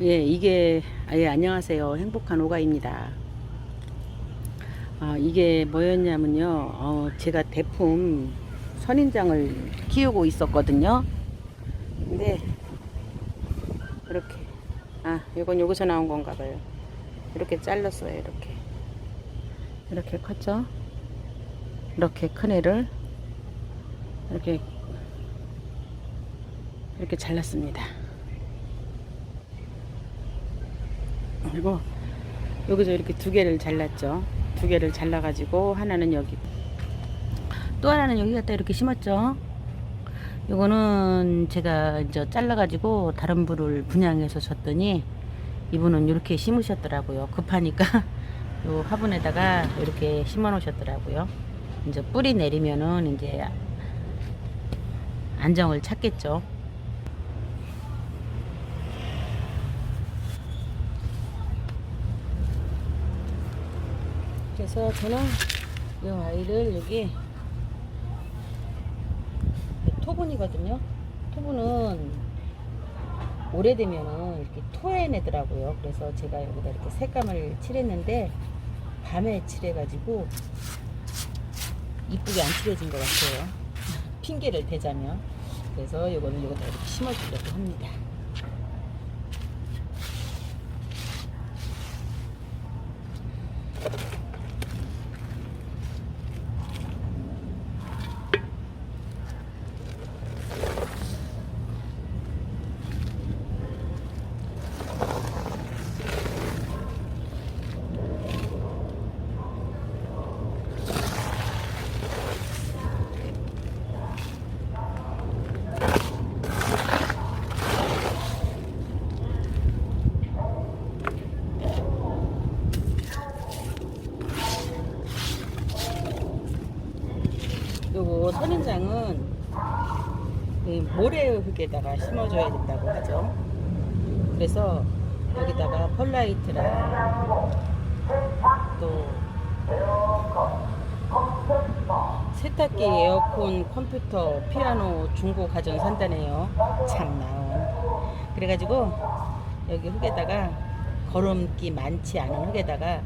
예, 이게 아, 예, 안녕하세요. 행복한 오가입니다. 아, 이게 뭐였냐면요. 어, 제가 대품 선인장을 키우고 있었거든요. 근데 이렇게 아, 이건 여기서 나온 건가 봐요. 이렇게 잘랐어요. 이렇게. 이렇게 컸죠? 이렇게 큰 애를 이렇게 이렇게 잘랐습니다. 그리고 여기서 이렇게 두 개를 잘랐죠. 두 개를 잘라가지고 하나는 여기 또 하나는 여기 갖다 이렇게 심었죠. 요거는 제가 이제 잘라가지고 다른 부를 분양해서 줬더니 이분은 이렇게 심으셨더라고요. 급하니까 요 화분에다가 이렇게 심어 놓으셨더라고요. 이제 뿌리 내리면은 이제 안정을 찾겠죠. 그래서 저는 이 아이를 여기 토분이거든요. 토분은 오래되면은 이렇게 토해내더라고요. 그래서 제가 여기다 이렇게 색감을 칠했는데 밤에 칠해가지고 이쁘게 안 칠해진 것 같아요. 핑계를 대자면. 그래서 이거는 여기다 이렇게 심어주려고 합니다. 요거 선인장은 이 모래 흙에다가 심어줘야 된다고 하죠. 그래서 여기다가 펄라이트랑 또 세탁기, 에어컨, 컴퓨터, 피아노, 중고 가전 산다네요. 참 나온. 그래가지고 여기 흙에다가 거름기 많지 않은 흙에다가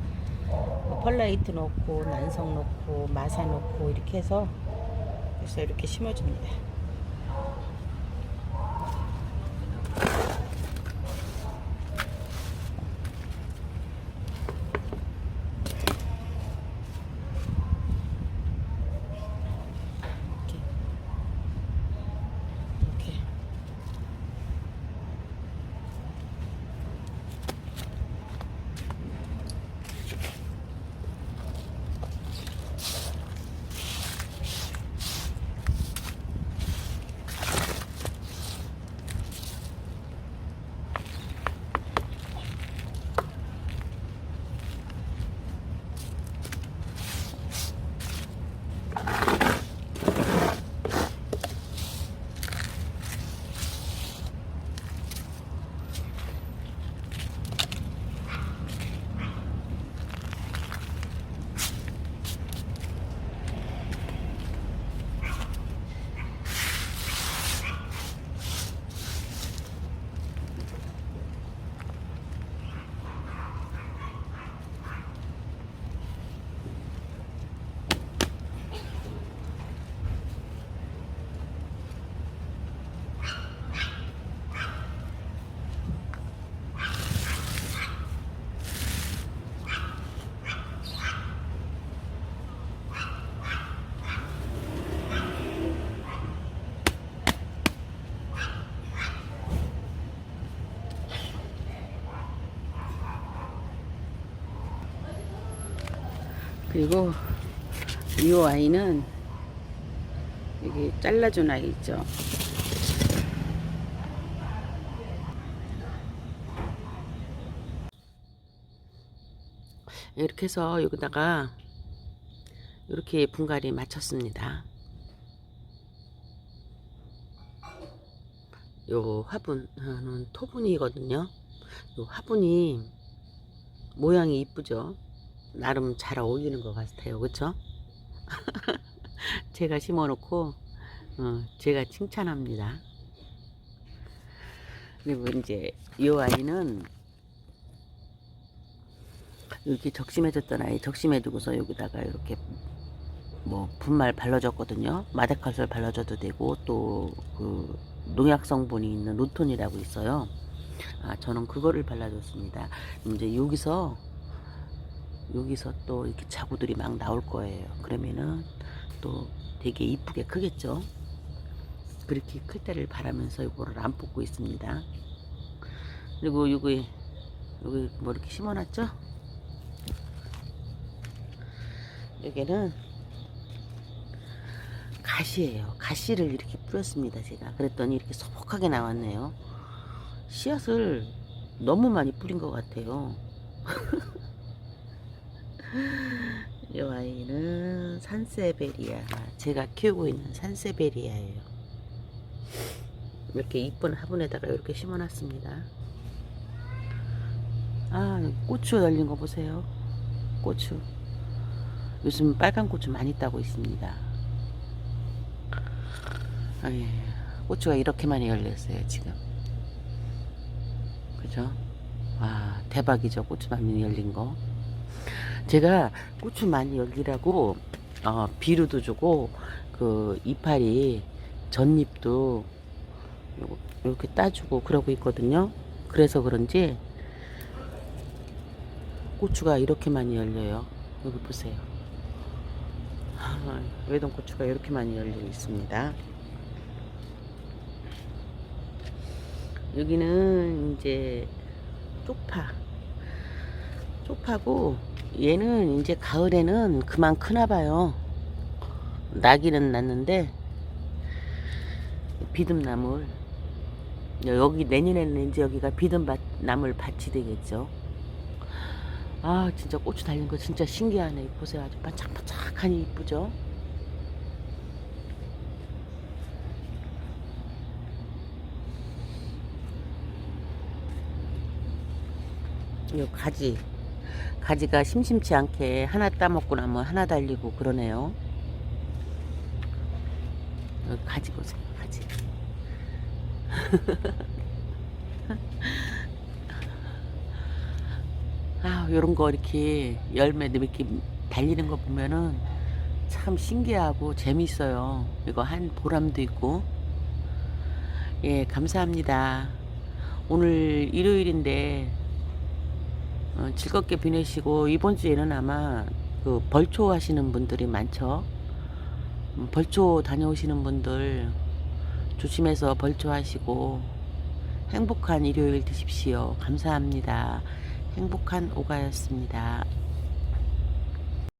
펄라이트 넣고 난성 넣고 마사 넣고 이렇게 해서 그래서 이렇게 심어줍니다. 그리고 이 아이는 여기 잘라준 아이 있죠. 이렇게 해서 여기다가 이렇게 분갈이 맞췄습니다. 요 화분은 토분이거든요. 요 화분이 모양이 이쁘죠. 나름 잘 어울리는 것 같아요. 그쵸? 제가 심어놓고, 어, 제가 칭찬합니다. 그리고 이제 이 아이는 이렇게 적심해졌던 아이 적심해두고서 여기다가 이렇게 뭐 분말 발라줬거든요. 마데칼솔 발라줘도 되고 또 그 농약 성분이 있는 루톤이라고 있어요. 아 저는 그거를 발라줬습니다. 이제 여기서 여기서 또 이렇게 자구들이 막 나올 거예요. 그러면은 또 되게 이쁘게 크겠죠. 그렇게 클 때를 바라면서 이거를 안 뽑고 있습니다. 그리고 여기 여기 뭐 이렇게 심어놨죠? 여기는 가시예요. 가시를 이렇게 뿌렸습니다. 제가 그랬더니 이렇게 소복하게 나왔네요. 씨앗을 너무 많이 뿌린 것 같아요. 이 아이는 산세베리아. 제가 키우고 있는 산세베리아예요. 이렇게 이쁜 화분에다가 이렇게 심어놨습니다. 아, 고추 열린 거 보세요. 고추. 요즘 빨간 고추 많이 따고 있습니다. 아, 예. 고추가 이렇게 많이 열렸어요, 지금. 그죠? 와, 대박이죠, 고추 많이 열린 거. 제가 고추 많이 열리라고, 어, 비료도 주고, 그, 이파리, 전잎도 이렇게 따주고 그러고 있거든요. 그래서 그런지, 고추가 이렇게 많이 열려요. 여기 보세요. 아, 외동 고추가 이렇게 많이 열려 있습니다. 여기는 이제 쪽파. 쪽파고 얘는 이제 가을에는 그만 크나 봐요. 나기는 났는데 비듬나물 여기 내년에는 이제 여기가 비듬나물 밭이 되겠죠. 아 진짜 고추 달린 거 진짜 신기하네. 보세요 아주 반짝반짝하니 이쁘죠. 요 가지 가지가 심심치 않게 하나 따먹고 나면 하나 달리고 그러네요. 여기 가지 보세요 가지. 아, 요런 거 이렇게 열매 이렇게 달리는 거 보면은 참 신기하고 재밌어요. 이거 한 보람도 있고. 예, 감사합니다. 오늘 일요일인데 어, 즐겁게 보내시고 이번 주에는 아마 그 벌초 하시는 분들이 많죠. 음, 벌초 다녀오시는 분들 조심해서 벌초 하시고 행복한 일요일 되십시오. 감사합니다. 행복한 오가였습니다.